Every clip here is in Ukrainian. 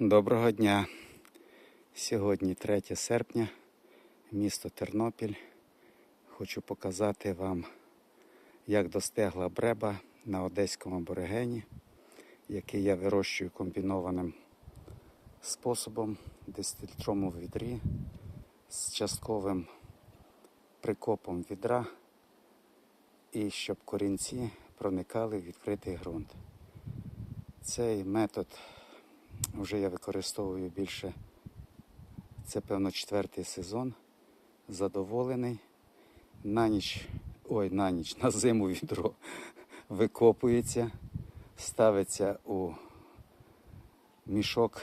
Доброго дня. Сьогодні 3 серпня, місто Тернопіль. Хочу показати вам, як достигла бреба на Одеському аборигені, який я вирощую комбінованим способом, 10-літровому відрі з частковим прикопом відра і щоб корінці проникали в відкритий ґрунт. Цей метод вже я використовую більше. Це, певно, четвертий сезон. Задоволений. На ніч, ой, на ніч, на зиму відро викопується, ставиться у мішок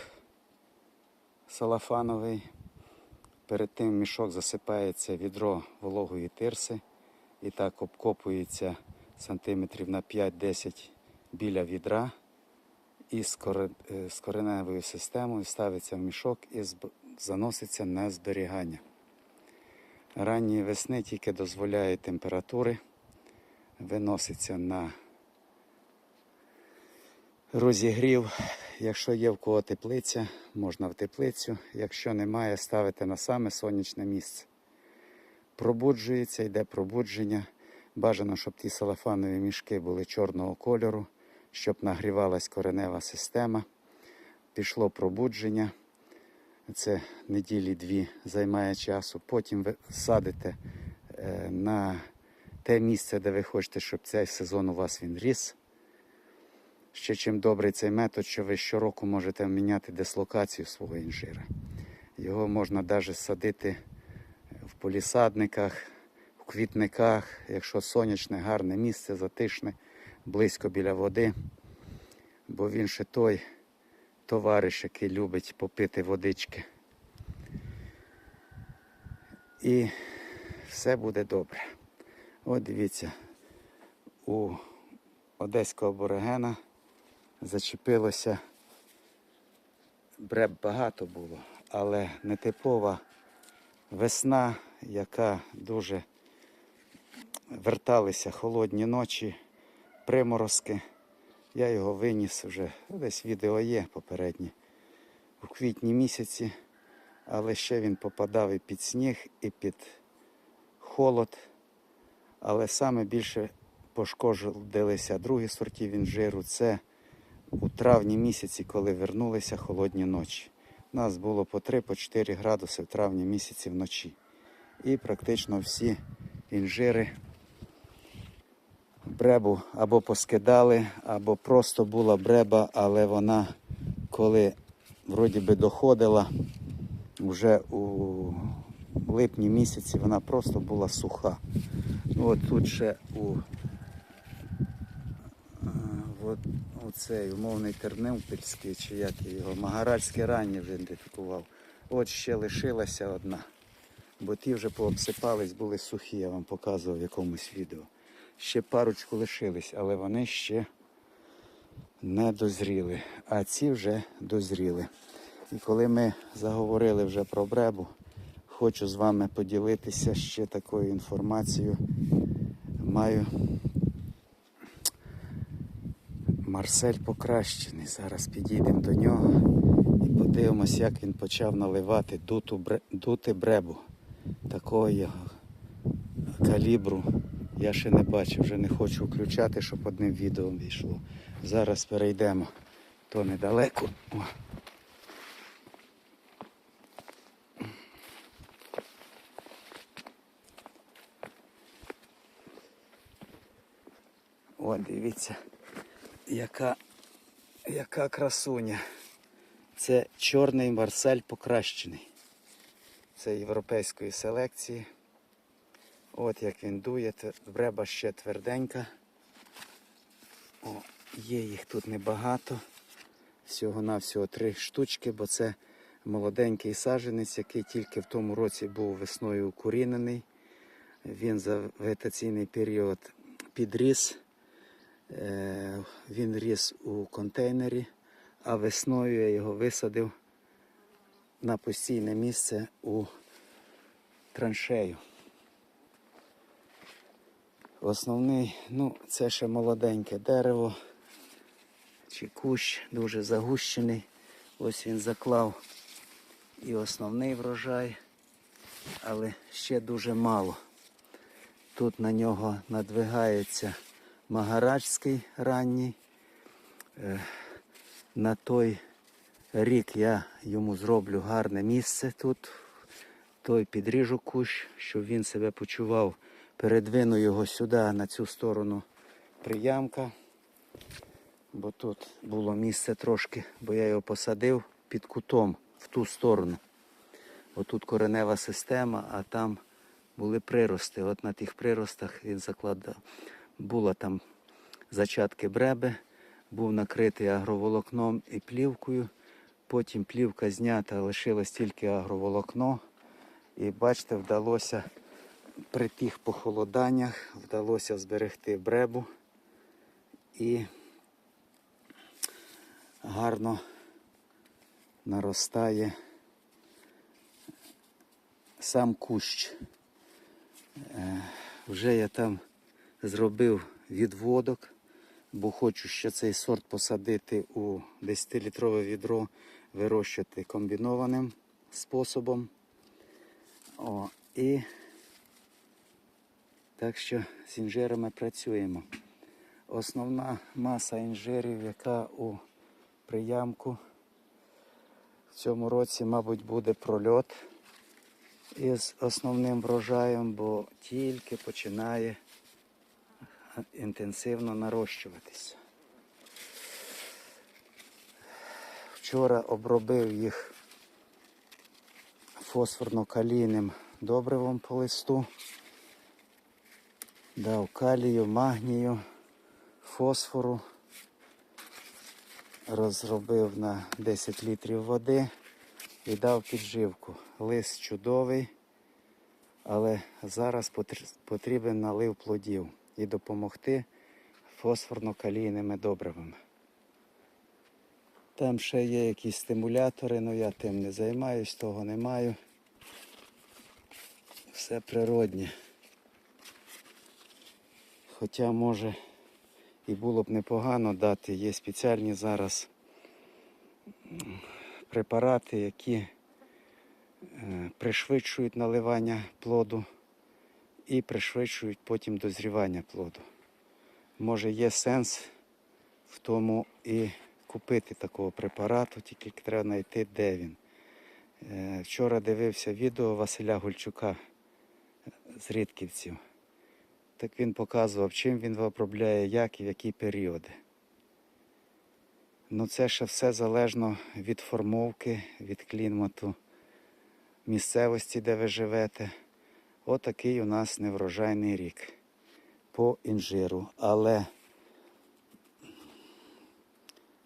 салафановий. Перед тим мішок засипається відро вологої тирси і так обкопується сантиметрів на 5-10 біля відра і з коре- е, кореневою системою ставиться в мішок і заноситься на зберігання. Ранньої весни тільки дозволяє температури, виноситься на розігрів. Якщо є в кого теплиця, можна в теплицю. Якщо немає, ставити на саме сонячне місце. Пробуджується, йде пробудження. Бажано, щоб ті салафанові мішки були чорного кольору, щоб нагрівалась коренева система. Пішло пробудження. Це неділі дві займає часу. Потім ви садите е, на те місце, де ви хочете, щоб цей сезон у вас він ріс. Ще чим добрий цей метод, що ви щороку можете міняти дислокацію свого інжира. Його можна навіть садити в полісадниках, в квітниках, якщо сонячне, гарне місце, затишне, близько біля води. Бо він ще той товариш, який любить попити водички. І все буде добре. От дивіться, у одеського аборигена зачепилося. Бреб багато було, але нетипова весна, яка дуже верталися холодні ночі, приморозки. Я його виніс вже, десь відео є попереднє, у квітні місяці, але ще він попадав і під сніг, і під холод. Але саме більше пошкодилися другі сортів інжиру. Це у травні місяці, коли вернулися холодні ночі. У нас було по 3-4 градуси в травні місяці вночі. І практично всі інжири бребу або поскидали, або просто була бреба, але вона, коли вроді би доходила, вже у липні місяці вона просто була суха. Ну, От тут ще у а, от, оцей умовний тернопільський, чи як його, магаральське раннє вже ідентифікував. От ще лишилася одна. Бо ті вже пообсипались, були сухі, я вам показував в якомусь відео. Ще парочку лишились, але вони ще не дозріли. А ці вже дозріли. І коли ми заговорили вже про бребу, хочу з вами поділитися ще такою інформацією. Маю Марсель покращений. Зараз підійдемо до нього і подивимось, як він почав наливати дуту, дути бребу. Такого калібру я ще не бачив, вже не хочу включати, щоб одним відео війшло. Зараз перейдемо. То недалеко. О. О, дивіться, яка, яка красуня. Це чорний марсель покращений. Це європейської селекції. От як він дує, бреба ще тверденька. О, є їх тут небагато. Всього-навсього три штучки, бо це молоденький саджанець, який тільки в тому році був весною укорінений. Він за вегетаційний період підріс. Е, Він ріс у контейнері, а весною я його висадив на постійне місце у траншею. Основний, ну, це ще молоденьке дерево чи кущ, дуже загущений. Ось він заклав і основний врожай, але ще дуже мало. Тут на нього надвигається магараджський ранній. Е, На той рік я йому зроблю гарне місце тут. Той підріжу кущ, щоб він себе почував. Передвину його сюди, на цю сторону приямка. Бо тут було місце трошки, бо я його посадив під кутом в ту сторону. Отут коренева система, а там були прирости. От на тих приростах він закладав. Було там зачатки бреби, був накритий агроволокном і плівкою. Потім плівка знята, лишилось тільки агроволокно. І бачите, вдалося при тих похолоданнях вдалося зберегти бребу і гарно наростає сам кущ. Е, Вже я там зробив відводок, бо хочу ще цей сорт посадити у 10-літрове відро, вирощувати комбінованим способом. О, і так що з інжирами працюємо. Основна маса інжирів, яка у приямку в цьому році, мабуть, буде прольот із основним врожаєм, бо тільки починає інтенсивно нарощуватися. Вчора обробив їх фосфорно-калійним добривом по листу. Дав калію, магнію, фосфору. Розробив на 10 літрів води і дав підживку. Лист чудовий, але зараз потрібен налив плодів і допомогти фосфорно-калійними добривами. Там ще є якісь стимулятори, але я тим не займаюсь, того не маю. Все природнє. Хоча може і було б непогано дати, є спеціальні зараз препарати, які е, пришвидшують наливання плоду і пришвидшують потім дозрівання плоду. Може є сенс в тому і купити такого препарату, тільки треба знайти, де він. Е, Вчора дивився відео Василя Гульчука з Рідківців. Так він показував, чим він обробляє, як і в які періоди. Ну це ще все залежно від формовки, від клімату, місцевості, де ви живете. Отакий у нас неврожайний рік по інжиру. Але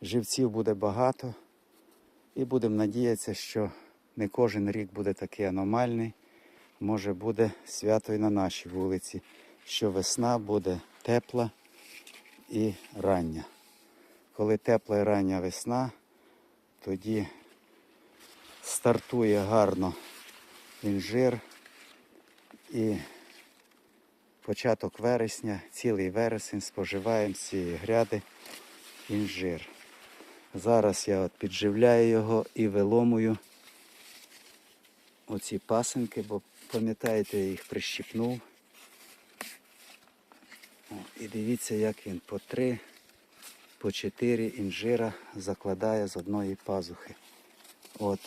живців буде багато і будемо надіятися, що не кожен рік буде такий аномальний. Може буде свято і на нашій вулиці, що весна буде тепла і рання. Коли тепла і рання весна, тоді стартує гарно інжир і початок вересня, цілий вересень споживаємо цієї гряди інжир. Зараз я от підживляю його і виломую оці пасинки, бо пам'ятаєте, я їх прищіпнув. І дивіться, як він по три, по чотири інжира закладає з одної пазухи. От.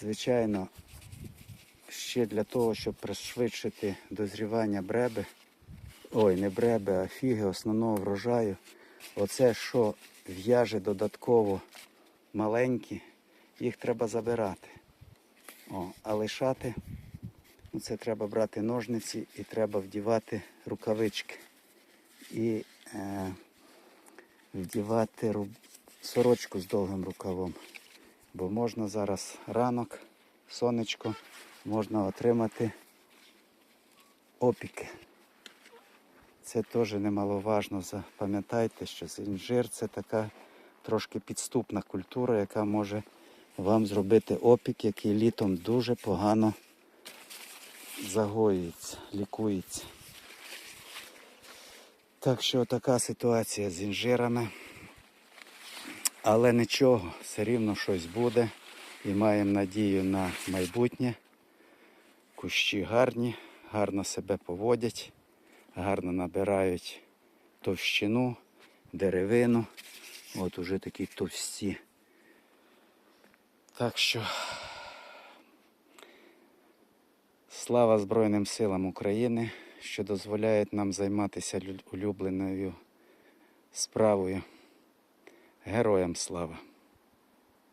Звичайно, ще для того, щоб пришвидшити дозрівання бреби, ой, не бреби, а фіги основного врожаю. Оце, що в'яже додатково маленькі, їх треба забирати. О, а лишати, це треба брати ножниці і треба вдівати рукавички. І е, вдівати ру- сорочку з довгим рукавом. Бо можна зараз ранок, сонечко, можна отримати опіки. Це теж немаловажно. Запам'ятайте, що інжир це така трошки підступна культура, яка може вам зробити опік, який літом дуже погано загоюється, лікується. Так що така ситуація з інжирами. Але нічого, все рівно щось буде. І маємо надію на майбутнє. Кущі гарні, гарно себе поводять, гарно набирають товщину, деревину. От уже такі товсті. Так що слава Збройним силам України, що дозволяють нам займатися лю- улюбленою справою. Героям слава!